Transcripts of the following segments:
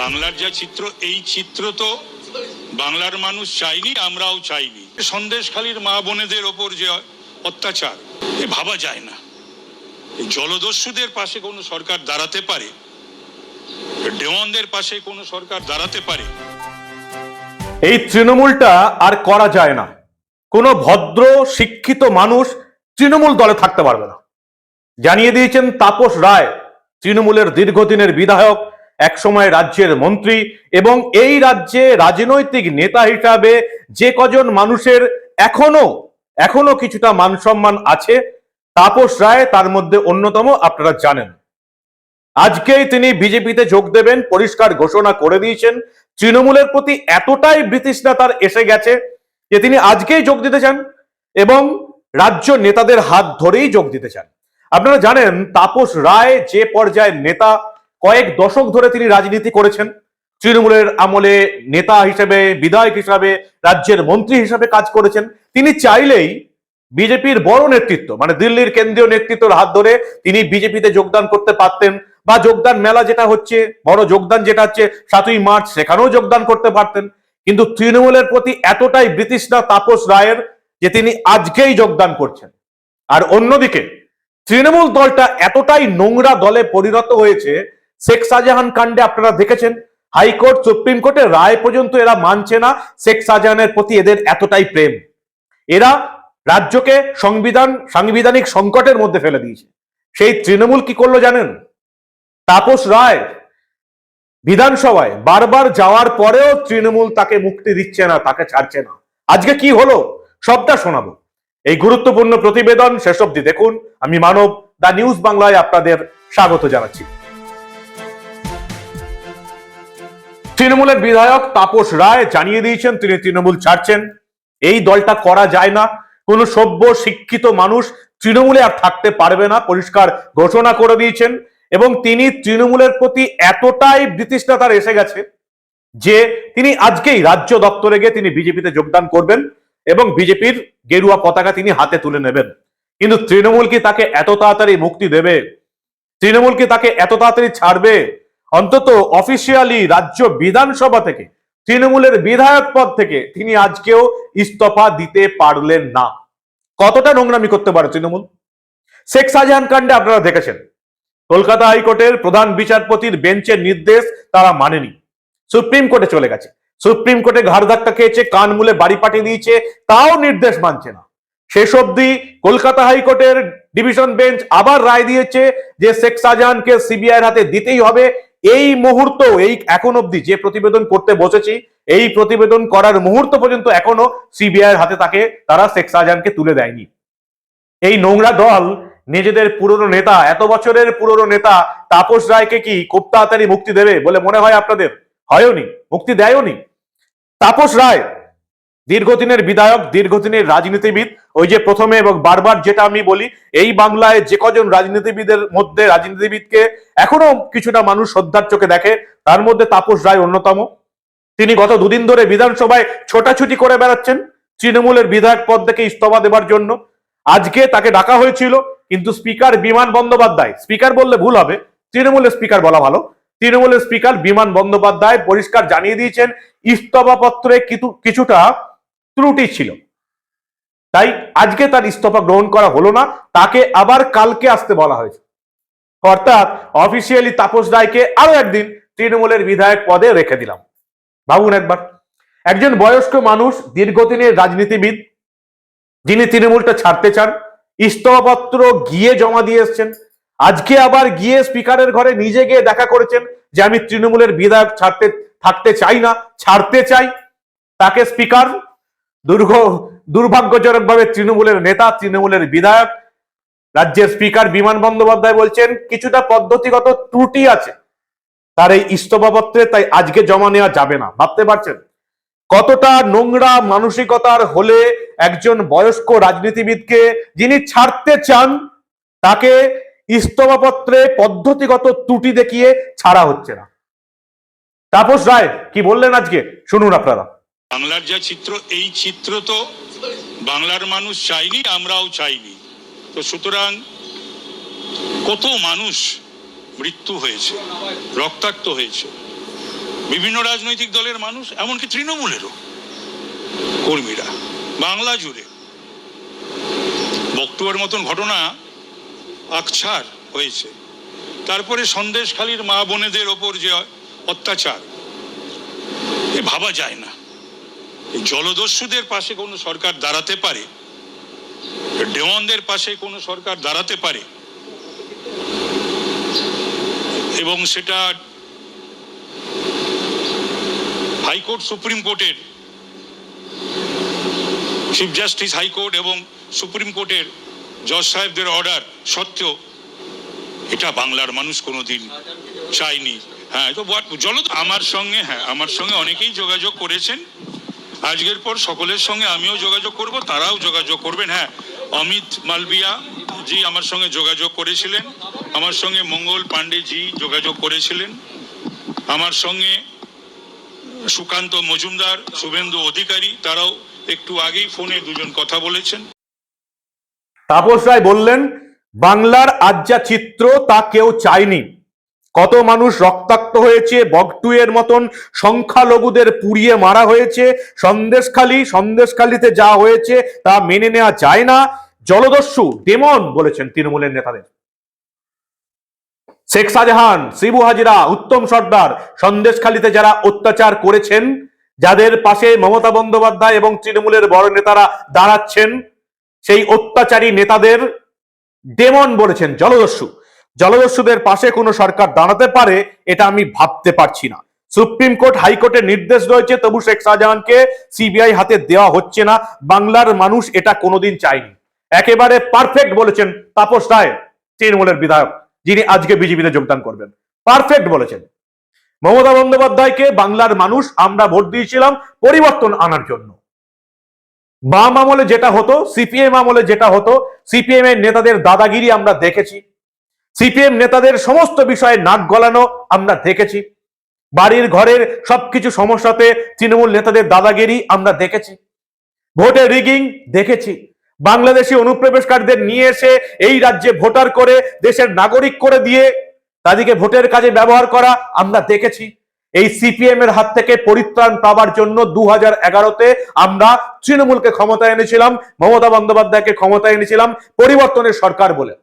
বাংলার যা চিত্র, এই চিত্র তো বাংলার মানুষ চাইনি আমরাও চাইনি। সন্দেশখালীর মা বোনেদের ওপর যে অত্যাচার, এ ভাবা যায় না। জলদস্যুদের পাশে কোনো সরকার দাঁড়াতে পারে দেওয়ানদের পাশে কোনো সরকার দাঁড়াতে পারে। এই তৃণমূলটা আর করা যায় না। কোনো ভদ্র, শিক্ষিত মানুষ তৃণমূল দলে থাকতে পারবে না। জানিয়ে দিয়েছেন তাপস রায়, তৃণমূলের দীর্ঘদিনের বিধায়ক। একসময় রাজ্যের মন্ত্রী এবং এই রাজ্যে রাজনৈতিক নেতা হিসাবে যে কজন মানুষের এখনও এখনও কিছুটা মান সম্মান আছে, তাপস রায় তার মধ্যে অন্যতম, আপনারা জানেন। আজকেই তিনি বিজেপিতে যোগ দেবেন, পরিষ্কার ঘোষণা করে দিয়েছেন। তৃণমূলের প্রতি এতটাই ব্রিটিশরা তার এসে গেছে যে তিনি আজকেই যোগ দিতে চান এবং রাজ্য নেতাদের হাত ধরেই যোগ দিতে চান। আপনারা জানেন, তাপস রায় যে পর্যায়ের নেতা কয়েক দশক ধরে তিনি রাজনীতি করেছেন। তৃণমূলের আমলে নেতা হিসেবে, বিধায়ক হিসাবে, রাজ্যের মন্ত্রী হিসেবে কাজ করেছেন। তিনি চাইলেই বিজেপির বড় নেতৃত্ব মানে দিল্লির কেন্দ্রীয় নেতৃত্বের হাত ধরে তিনি বিজেপিতে যোগদান করতে পারতেন বা যোগদান মেলা যেটা হচ্ছে, বড় যোগদান যেটা হচ্ছে, সাতই মার্চ সেখানেও যোগদান করতে পারতেন। কিন্তু তৃণমূলের প্রতি এতটাই ব্রিটিশরা তাপস রায়ের যে তিনি আজকেই যোগদান করছেন। আর অন্যদিকে, তৃণমূল দলটা এতটাই নোংরা দলে পরিণত হয়েছে শেখ শাহজাহান কাণ্ডে আপনারা দেখেছেন, হাইকোর্ট, সুপ্রিম কোর্টের রায় পর্যন্ত এরা মানছে না, শেখ শাহজাহানের প্রতি এদের এতটাই প্রেম। এরা রাজ্যকে সংবিধান, সাংবিধানিক সংকটের মধ্যে ফেলে দিয়েছে। সেই তৃণমূল কি করল জানেন? তাপস রায় বিধানসভায় বারবার যাওয়ার পরেও তৃণমূল তাকে মুক্তি দিচ্ছে না, তাকে ছাড়ছে না। আজকে কি হলো? সবটা শোনাবো। এই গুরুত্বপূর্ণ প্রতিবেদন শেষ অব্দি দেখুন। আমি মানব দা নিউজ বাংলায় আপনাদের স্বাগত জানাচ্ছি। তৃণমূলের বিধায়ক তাপস রায় জানিয়ে দিয়েছেন, তিনি তৃণমূল ছাড়ছেন। এই দলটা করা যায় না। কোন সভ্য, শিক্ষিত মানুষ তৃণমূলে আর থাকতে পারবে না, পরিষ্কার ঘোষণা করে দিয়েছেন। এবং তিনি তৃণমূলের প্রতি এতটাই ব্রিটিশরা তার এসে গেছে যে তিনি আজকেই রাজ্য দপ্তরে গিয়ে তিনি বিজেপিতে যোগদান করবেন এবং বিজেপির গেরুয়া পতাকা তিনি হাতে তুলে নেবেন। কিন্তু তৃণমূল কি তাকে এত তাড়াতাড়ি মুক্তি দেবে? তৃণমূল কি তাকে এত তাড়াতাড়ি ছাড়বে? অন্তত অফিসিয়ালি রাজ্য বিধানসভা থেকে, তৃণমূলের বিধায়ক পদ থেকে তিনি আজকেও ইস্তফা দিতে পারলেন না। কতটা নোংরামি করতে পারে তৃণমূল? শেখ শাহজাহান কাণ্ডে আপনারা দেখেছেন, কলকাতা হাইকোর্টের প্রধান বিচারপতির বেঞ্চের নির্দেশ তারা মানেনি। সুপ্রিম কোর্টে চলে গেছে। সুপ্রিম কোর্টে ঘাড় ধাক্কা খেয়েছে, কান মুলে বাড়ি পাঠিয়ে দিয়েছে, তাও নির্দেশ মানছে না। শেষ অবধি কলকাতা হাইকোর্টের ডিভিশন বেঞ্চ আবার রায় দিয়েছে যে শেখ শাহজাহানকে সিবিআই হাতে দিতেই হবে এই মুহূর্ত, এই এখন অবধি যে প্রতিবেদন করতে বসেছি, এই প্রতিবেদন করার মুহূর্ত পর্যন্ত এখনও সিবিআই হাতে তাকে, তারা শেখ শাহজাহানকে তুলে দেয়নি। এই নোংরা দল, নিজেদের পুরনো নেতা, এত বছরের পুরনো নেতা, তাপস রায়কে কি খুব তাড়াতাড়ি মুক্তি দেবে বলে মনে হয় আপনাদের? হয়ওনি মুক্তি দেয়ওনি তাপস রায় দীর্ঘদিনের বিধায়ক, দীর্ঘদিনের রাজনীতিবিদ, ওই যে প্রথমে এবং বারবার যেটা আমি বলি, এই বাংলায় যে কজন রাজনীতিবিদের মধ্যে রাজনীতিবিদকে এখনও কিছুটা মানুষ শ্রদ্ধার চোখে দেখে, তার মধ্যে তাপস রায় অন্যতম। তিনি গত দুদিন ধরে বিধানসভায় ছোটাছুটি করে বেড়াচ্ছেন, তৃণমূলের বিধায়ক পদ থেকে ইস্তফা দেবার জন্য। আজকে তাকে ডাকা হয়েছিল, কিন্তু স্পিকার বিমান বন্দ্যোপাধ্যায়, স্পিকার বললে ভুল হবে, তৃণমূলের স্পিকার বলা ভালো, তৃণমূলের স্পিকার বিমান বন্দ্যোপাধ্যায় পরিষ্কার জানিয়ে দিয়েছেন ইস্তফা পত্রে কিছু কিছুটা ত্রুটি ছিল। তাই আজকে তার ইস্তফা গ্রহণ করা হলো না, তাকে আবার কালকে আসতে বলা হয়েছে। অর্থাৎ অফিসিয়ালি তাপস রায়কে আরও একদিন তৃণমূলের বিধায়ক পদে রেখে দিলাম। ভাবুন একবার, একজন বয়স্ক মানুষ, দীর্ঘদিনের রাজনীতিবিদ, যিনি তৃণমূলটা ছাড়তে চান, ইস্তফাপত্র গিয়ে জমা দিয়ে এসছেন। আজকে আবার গিয়ে স্পিকারের ঘরে নিজে গিয়ে দেখা করেছেন যে আমি তৃণমূলের বিধায়ক ছাড়তে, থাকতে চাই না, ছাড়তে চাই। তাকে স্পিকার দুর্গ, দুর্ভাগ্যজনকভাবে তৃণমূলের নেতা, তৃণমূলের বিধায়ক, রাজ্যের স্পিকার বিমান বন্দ্যোপাধ্যায় বলছেন, কিছুটা পদ্ধতিগত ত্রুটি আছে। তার এই ইস্তফাপত্রে তাই আজকে জমা নেওয়া যাবে না। ভাবতে পারছেন? কতটা নোংরা মানসিকতার হলে একজন বয়স্ক রাজনীতিবিদকে যিনি ছাড়তে চান, তাকে ইস্তফাপত্রে পদ্ধতিগত ত্রুটি দেখিয়ে ছাড়া হচ্ছে না। তাপস রায়, কি বললেন আজকে? শুনুন আপনারা। বাংলার যা চিত্র, এই চিত্র তো বাংলার মানুষ চাইনি আমরাও চাইনি। তো সুতরাং কত মানুষ মৃত্যু হয়েছে, রক্তাক্ত হয়েছে। বিভিন্ন রাজনৈতিক দলের মানুষ, এমনকি তৃণমূলেরও কর্মীরা, বাংলা জুড়ে। বক্তুয়ার মতন ঘটনা আকছার হয়েছে। তারপরে সন্দেশখালীর মা বোনেদের ওপর যে অত্যাচার, এ ভাবা যায় না। জলদস্যুদের পাশে কোনো সরকার দাঁড়াতে পারে? দেওয়ানদের পাশে কোনো সরকার দাঁড়াতে পারে? এবং সেটা হাইকোর্ট, সুপ্রিম কোর্টের, চিফ জাস্টিস হাইকোর্ট এবং সুপ্রিম কোর্টের জজ সাহেবদের অর্ডার সত্ত্বেও এটা বাংলার মানুষ কোনোদিন চায়নি। হ্যাঁ তো জল আমার সঙ্গে হ্যাঁ আমার সঙ্গে অনেকেই যোগাযোগ করেছেন। আজকের পর সকলের সঙ্গে আমিও যোগাযোগ করব, তারাও যোগাযোগ করবেন। হ্যাঁ অমিত মালবিয়া জি আমার সঙ্গে যোগাযোগ করেছিলেন। আমার সঙ্গে মঙ্গল পাণ্ডে জি যোগাযোগ করেছিলেন। আমার সঙ্গে সুকান্ত মজুমদার, শুভেন্দু অধিকারী, তারাও একটু আগেই ফোনে দুজন কথা বলেছেন। তাপস রায় বললেন, বাংলার আজ চিত্র তা কেউ চায়নি। কত মানুষ রক্তাক্ত হয়েছে, বগটুয়ের মতন সংখ্যালঘুদের পুড়িয়ে মারা হয়েছে, সন্দেশখালী, সন্দেশখালীতে যা হয়েছে তা মেনে নেওয়া যায় না। জলদস্যু ডেমন বলেছেন তৃণমূলের নেতাদের। শেখ শাহজাহান, শিবু হাজিরা, উত্তম সর্দার সন্দেশখালীতে যারা অত্যাচার করেছেন, যাদের পাশে মমতা বন্দ্যোপাধ্যায় এবং তৃণমূলের বড় নেতারা দাঁড়াচ্ছেন, সেই অত্যাচারী নেতাদের ডেমন বলেছেন জলদস্যু। জলদস্যুদের পাশে কোনো সরকার দাঁড়াতে পারে, এটা আমি ভাবতে পারছি না। সুপ্রিম কোর্ট, হাইকোর্টের নির্দেশ রয়েছে, তবু শেখ শাহজাহানকে সিবিআই হাতে দেওয়া হচ্ছে না। বাংলার মানুষ এটা কোনোদিন চায়নি। একেবারে পারফেক্ট বলেছেন তাপস রায়, তৃণমূলের বিধায়ক, যিনি আজকে বিজেপিতে যোগদান করবেন। পারফেক্ট বলেছেন। মমতা বন্দ্যোপাধ্যায়কে বাংলার মানুষ, আমরা ভোট দিয়েছিলাম পরিবর্তন আনার জন্য। বাম আমলে যেটা হতো, সিপিএম আমলে যেটা হতো সিপিএম এর নেতাদের দাদাগিরি আমরা দেখেছি। সিপিএম নেতাদের সমস্ত বিষয়ে নাক গলানো আমরা দেখেছি। বাড়ির ঘরের সবকিছু সমস্যাতে তৃণমূল নেতাদের দাদাগিরি আমরা দেখেছি। ভোটে রিগিং দেখেছি। বাংলাদেশি অনুপ্রবেশকারীদের নিয়ে এসে এই রাজ্যে ভোটার করে, দেশের নাগরিক করে দিয়ে তাদেরকে ভোটের কাজে ব্যবহার করা আমরা দেখেছি। এই সিপিএম এর হাত থেকে পরিত্রাণ পাওয়ার জন্য দু হাজার এগারোতে আমরা তৃণমূলকে ক্ষমতায় এনেছিলাম, মমতা বন্দ্যোপাধ্যায়কে ক্ষমতায় এনেছিলাম, পরিবর্তনের সরকার বলে।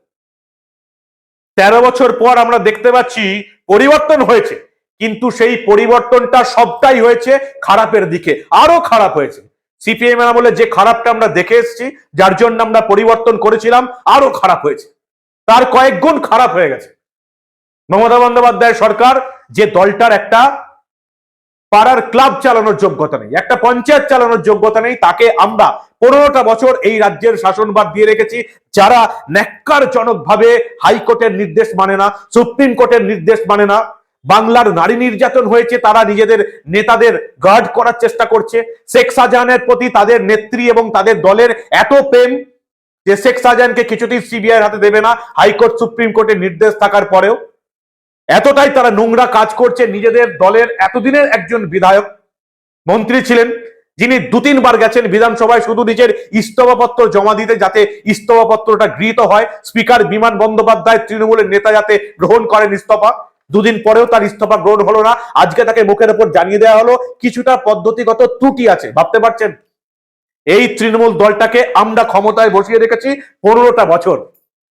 তেরো বছর পর আমরা দেখতে পাচ্ছি পরিবর্তন হয়েছে। কিন্তু সেই পরিবর্তনটা সবটাই হয়েছে খারাপের দিকে আরও খারাপ হয়েছে। সিপিএম এর আমলে যে খারাপটা আমরা দেখে এসেছি, যার জন্য আমরা পরিবর্তন করেছিলাম আরও খারাপ হয়েছে। তার কয়েক গুণ খারাপ হয়ে গেছে। মমতা বন্দ্যোপাধ্যায় সরকার যে দলটার একটা পাড়ার ক্লাব চালানোর যোগ্যতা নেই, একটা পঞ্চায়েত চালানোর যোগ্যতা নেই, তাকে আমরা পনেরোটা বছর এই রাজ্যের শাসনবাদ দিয়ে রেখেছি, যারা ন্যাক্কারজনক ভাবে হাইকোর্টের নির্দেশ মানে না, সুপ্রিম কোর্টের নির্দেশ মানে না, বাংলার নারী নির্যাতন হয়েছে, তারা নিজেদের নেতাদের গার্ড করার চেষ্টা করছে, শেখ শাহজাহানের প্রতি তাদের নেত্রী এবং তাদের দলের এত প্রেম যে শেখ শাহজাহানকে কিছুতেই সিবিআই হাতে দেবে না, হাইকোর্ট সুপ্রিম কোর্টের নির্দেশ থাকার পরেও। এতটাই তারা নোংরা কাজ করছে, নিজেদের দলের এতদিনের একজন বিধায়ক, মন্ত্রী ছিলেন, যিনি দু তিনবার গেছেন বিধানসভায়, শুধু নিজের ইস্তফাপত্র জমা দিতে যাতে ইস্তফাপত্রটা গৃহীত হয়। স্পিকার বিমান বন্দ্যোপাধ্যায় তৃণমূলের নেতা যাতে গ্রহণ করেন ইস্তফা। দুদিন পরেও তার ইস্তফা গ্রহণ হলো না। আজকে তাকে মুখের উপর জানিয়ে দেওয়া হলো, কিছুটা পদ্ধতিগত ত্রুটি আছে, ভাবতে পারছেন? এই তৃণমূল দলটাকে আমরা ক্ষমতায় বসিয়ে রেখেছি পনেরোটা বছর।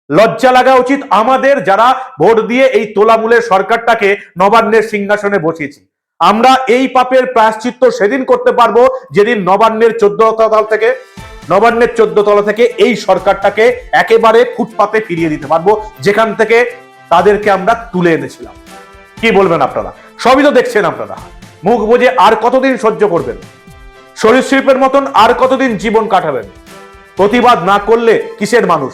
লজ্জা লাগা উচিত আমাদের যারা ভোট দিয়ে এই তোলামূলের সরকারটাকে নবান্নের সিংহাসনে বসিয়েছি। আমরা এই পাপের প্রায়শ্চিত্ত সেদিন করতে পারব যেদিন নবান্নের চোদ্দ তলা থেকে, নবান্নের চোদ্দ তলা থেকে এই সরকারটাকে একেবারে ফুটপাতে ফিরিয়ে দিতে পারব, যেখান থেকে তাদেরকে আমরা তুলে এনেছিলাম। কি বলবেন আপনারা? সবই তো দেখছেন আপনারা। মুখ বুঝে আর কতদিন সহ্য করবেন? সরীসৃপের মতন আর কতদিন জীবন কাটাবেন? প্রতিবাদ না করলে কিসের মানুষ?